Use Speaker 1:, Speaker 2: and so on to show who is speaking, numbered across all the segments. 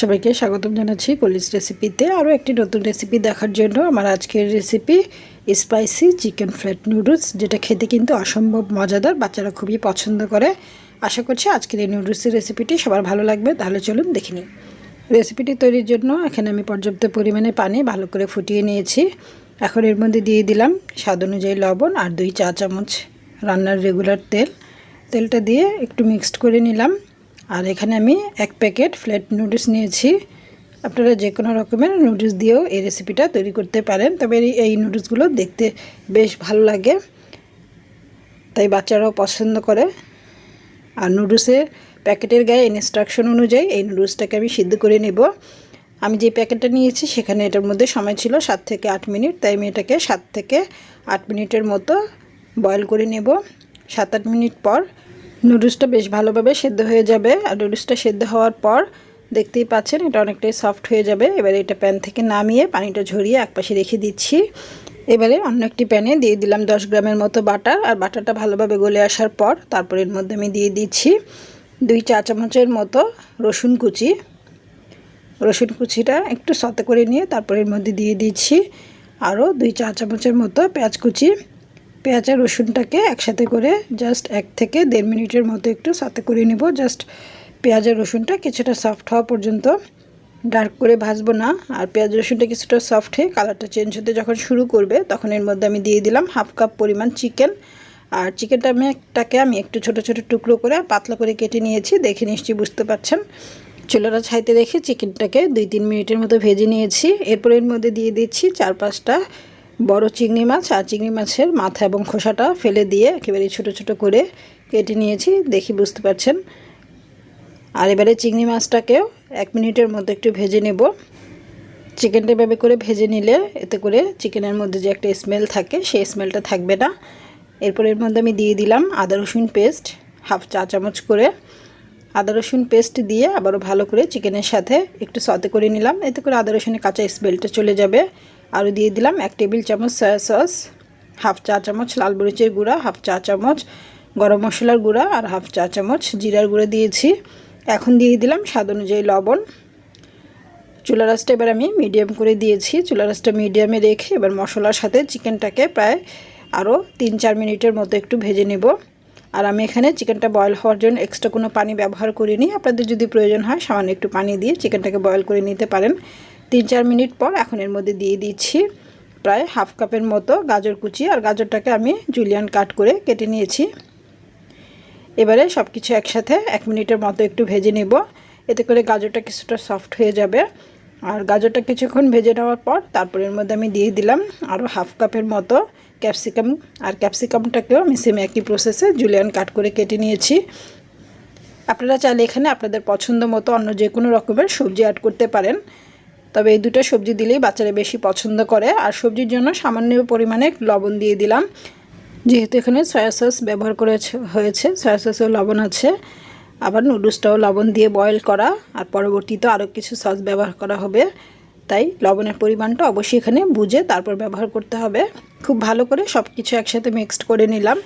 Speaker 1: সবাইকে স্বাগতম জানাচ্ছি কলিজ রেসিপিতে আরও একটি নতুন রেসিপি দেখার জন্য আমার আজকের recipe spicy chicken flat noodles যেটা খেতে কিন্তু অসম্ভব মজাদার, বাচ্চারা খুবই পছন্দ করে। আশা করছি আজকের এই নুডলসের রেসিপিটি সবার ভালো লাগবে, তাহলে চলুন দেখে নিই। রেসিপিটি তৈরির জন্য এখানে আমি পর্যাপ্ত পরিমাণে পানি ভালো করে ফুটিয়ে নিয়েছি। এখন এর মধ্যে দিয়ে দিলাম স্বাদ অনুযায়ী লবণ আর দুই চা চামচ রান্নার রেগুলার তেল। তেলটা দিয়ে একটু মিক্সড করে নিলাম। আর এখানে আমি এক প্যাকেট ফ্ল্যাট নুডলস নিয়েছি। আপনারা যে কোনো রকমের নুডলস দিয়েও এই রেসিপিটা তৈরি করতে পারেন। তবে এই- নুডলসগুলো দেখতে বেশ ভালো লাগে। তাই বাচ্চারাও পছন্দ করে। আর নুডলসের প্যাকেটের গায়ে ইনস্ট্রাকশন অনুযায়ী এই নুডলসটাকে আমি সিদ্ধ করে নেব। আমি যে প্যাকেটটা নিয়েছি সেখানে এটার মধ্যে সময় ছিল সাত থেকে আট মিনিট। তাই আমি এটাকে সাত থেকে আট মিনিটের মতো বয়েল করে নেব। সাত আট মিনিট পর নুডলসটা বেশ ভালোভাবে সেদ্ধ হয়ে যাবে। আর নুডলসটা সেদ্ধ হওয়ার পর দেখতেই পাচ্ছেন এটা অনেকটাই সফট হয়ে যাবে। এবারে এটা প্যান থেকে নামিয়ে পানিটা ঝরিয়ে একপাশে রেখে দিচ্ছি। এবারে অন্য একটি প্যানে দিয়ে দিলাম দশ গ্রামের মতো বাটার আর বাটারটা ভালোভাবে গলে আসার পর তারপর এর মধ্যে আমি দিয়ে দিচ্ছি দুই চা চামচের মতো রসুন কুচি। রসুন কুচিটা একটু সতে করে নিয়ে তারপর এর মধ্যে দিয়ে দিচ্ছি আরও দুই চা চামচের মতো পেঁয়াজ কুচি। পেঁয়াজ আর রসুনটাকে একসাথে করে জাস্ট এক থেকে দেড় মিনিটের মতো একটু সাথে করে নেব। জাস্ট পেঁয়াজ আর রসুনটা কিছুটা সফট হওয়া পর্যন্ত ডার্ক করে ভাজবো না। আর পেঁয়াজ রসুনটা কিছুটা সফট হয়ে কালারটা চেঞ্জ হতে যখন শুরু করবে, তখন এর মধ্যে আমি দিয়ে দিলাম হাফ কাপ পরিমাণ চিকেন আর চিকেনটা আমি একটাকে আমি একটু ছোট ছোট টুকরো করে পাতলা করে কেটে নিয়েছি। দেখে নিশ্চয়ই বুঝতে পারছেন। চুলাটা ছাইতে রেখে চিকেনটাকে দুই, তিন মিনিটের মতো ভেজে নিয়েছি। এরপর এর মধ্যে দিয়ে দিচ্ছি চার, পাঁচটা বড় চিংড়ি মাছ আর চিংড়ি মাছের মাথা এবং খোসাটা ফেলে দিয়ে একেবারে ছোট ছোট করে কেটে নিয়েছি, দেখি বুঝতে পারছেন। আর এবারে চিংড়ি মাছটাকেও এক মিনিটের মতো একটু ভেজে নেব। চিকেনটা এভাবে করে ভেজে নিলে এতে করে চিকেনের মধ্যে যে একটা স্মেল থাকে, সেই স্মেলটা থাকবে না। এরপর এর মধ্যে আমি দিয়ে দিলাম আদা, রসুন পেস্ট হাফ চা চামচ করে। আদা, রসুন পেস্ট দিয়ে আবারও ভালো করে চিকেনের সাথে একটু সতে করে নিলাম। এতে করে আদা, রসুনের কাঁচা স্মেলটা চলে যাবে। আরও দিয়ে দিলাম এক টেবিল চামচ সয়া সস হাফ চা চামচ লাল মরিচের গুঁড়া হাফ চা চামচ গরম মশলার গুঁড়া আর হাফ চা চামচ জিরার গুঁড়ো দিয়েছি। এখন দিয়ে দিলাম স্বাদ অনুযায়ী লবণ। চুলা রাসটা এবার আমি মিডিয়াম করে দিয়েছি। চুলা রাসটা মিডিয়ামে রেখে এবার মশলার সাথে চিকেনটাকে প্রায় আরও তিন চার মিনিটের মতো একটু ভেজে নেব। আর আমি এখানে চিকেনটা বয়েল হওয়ার জন্য এক্সট্রা কোনো পানি ব্যবহার করিনি। আপনাদের যদি প্রয়োজন হয়, সামান্য একটু পানি দিয়ে চিকেনটাকে বয়েল করে নিতে পারেন। তিন চার মিনিট পর এখন এর মধ্যে দিয়ে দিচ্ছি প্রায় হাফ কাপের মতো গাজর কুচি। আর গাজরটাকে আমি জুলিয়ান কাট করে কেটে নিয়েছি। এবারে সব কিছু একসাথে এক মিনিটের মতো একটু ভেজে নেব। এতে করে গাজরটা কিছুটা সফট হয়ে যাবে। আর গাজরটা কিছুক্ষণ ভেজে নেওয়ার পর তারপর এর মধ্যে আমি দিয়ে দিলাম আরও হাফ কাপের মতো ক্যাপসিকাম আর ক্যাপসিকামটাকেও আমি সেম একই প্রসেসে জুলিয়ান কাট করে কেটে নিয়েছি। আপনারা চাইলে এখানে আপনাদের পছন্দ মতো অন্য যে কোনো রকমের সবজি অ্যাড করতে পারেন। তবে এই দুটো সবজি দিলেই বাচ্চারা বেশি পছন্দ করে। আর সবজির জন্য সামান্য পরিমাণে লবণ দিয়ে দিলাম। যেহেতু এখানে সয়া সস ব্যবহার করেছে, হয়েছে সয়া সসেও লবণ আছে। আবার নুডলসটাও লবণ দিয়ে বয়েল করা। আর পরবর্তীতে আরও কিছু সস ব্যবহার করা হবে। তাই লবণের পরিমাণটা অবশ্যই এখানে বুঝে তারপর ব্যবহার করতে হবে। খুব ভালো করে সব কিছু একসাথে মিক্সড করে নিলাম।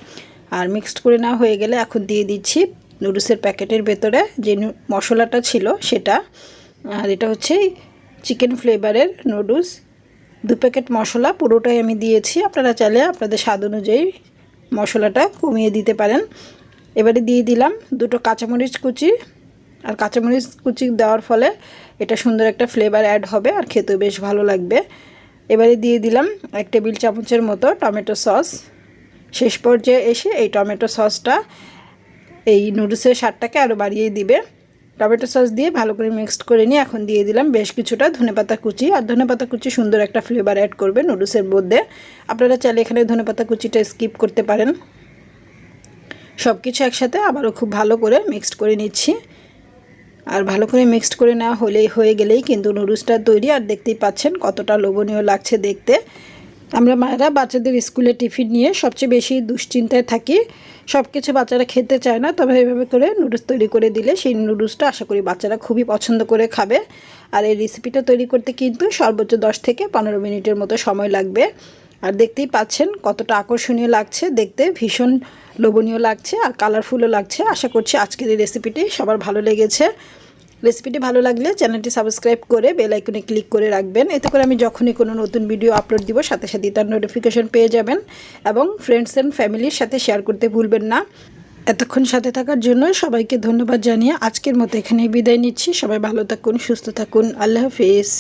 Speaker 1: আর মিক্সড করে নেওয়া হয়ে গেলে এখন দিয়ে দিচ্ছি নুডলসের প্যাকেটের ভেতরে যে নু- মশলাটা ছিল সেটা। আর এটা হচ্ছে চিকেন ফ্লেভারের নুডলস দু প্যাকেট মশলা, পুরোটাই আমি দিয়েছি। আপনারা চাইলে আপনাদের স্বাদ অনুযায়ী মশলাটা কমিয়ে দিতে পারেন। এবারে দিয়ে দিলাম দুটো কাঁচামরিচ কুচি। আর কাঁচামরিচ কুচি দেওয়ার ফলে এটা সুন্দর একটা ফ্লেভার অ্যাড হবে আর খেতে বেশ ভালো লাগবে। এবারে দিয়ে দিলাম এক টেবিল চামচের মতো টমেটো সস। শেষ পর্যায়ে এসে এই টমেটো সসটা এই নুডলসের স্বাদটাকে আরও বাড়িয়ে দিবে। টমেটো সস দিয়ে ভালো করে মিক্সড করে নিয়ে এখন দিয়ে দিলাম বেশ কিছুটা ধনেপাতা কুচি। আর ধনেপাতা কুচি সুন্দর একটা ফ্লেভার অ্যাড করবে নুডলসের মধ্যে। আপনারা চাইলে এখানে ধনেপাতা কুচিটা স্কিপ করতে পারেন। সব কিছু একসাথে আবারও খুব ভালো করে মিক্সড করে নিচ্ছি। আর ভালো করে মিক্সড করে নেওয়া হলেই হয়ে গেলেই কিন্তু নুডলসটা তৈরি। আর দেখতেই পাচ্ছেন কতটা লোভনীয় লাগছে দেখতে। আমরা মায়েরা বাচ্চাদের স্কুলে টিফিন নিয়ে সবচেয়ে বেশি দুশ্চিন্তায় থাকি। সব কিছু বাচ্চারা খেতে চায় না, তবে এভাবে করে নুডলস তৈরি করে দিলে সেই নুডলসটা আশা করি বাচ্চারা খুবই পছন্দ করে খাবে। আর এই রেসিপিটা তৈরি করতে কিন্তু সর্বোচ্চ দশ থেকে পনেরো মিনিটের মতো সময় লাগবে। আর দেখতেই পাচ্ছেন কতটা আকর্ষণীয় লাগছে, দেখতে ভীষণ লোভনীয় লাগছে আর কালারফুলও লাগছে। আশা করছি আজকের এই রেসিপিটি সবার ভালো লেগেছে। রেসিপিটি ভালো লাগলে চ্যানেলটি সাবস্ক্রাইব করে বেল আইকনে ক্লিক করে রাখবেন। এতে করে আমি যখনই কোনো নতুন ভিডিও আপলোড দিব, সাথে সাথে তার নোটিফিকেশন পেয়ে যাবেন এবং ফ্রেন্ডস অ্যান্ড ফ্যামিলির সাথে শেয়ার করতে ভুলবেন না। এতক্ষণ সাথে থাকার জন্য সবাইকে ধন্যবাদ জানিয়ে আজকের মতো এখানে বিদায় নিচ্ছি। সবাই ভালো থাকুন, সুস্থ থাকুন। আল্লাহ হাফিজ।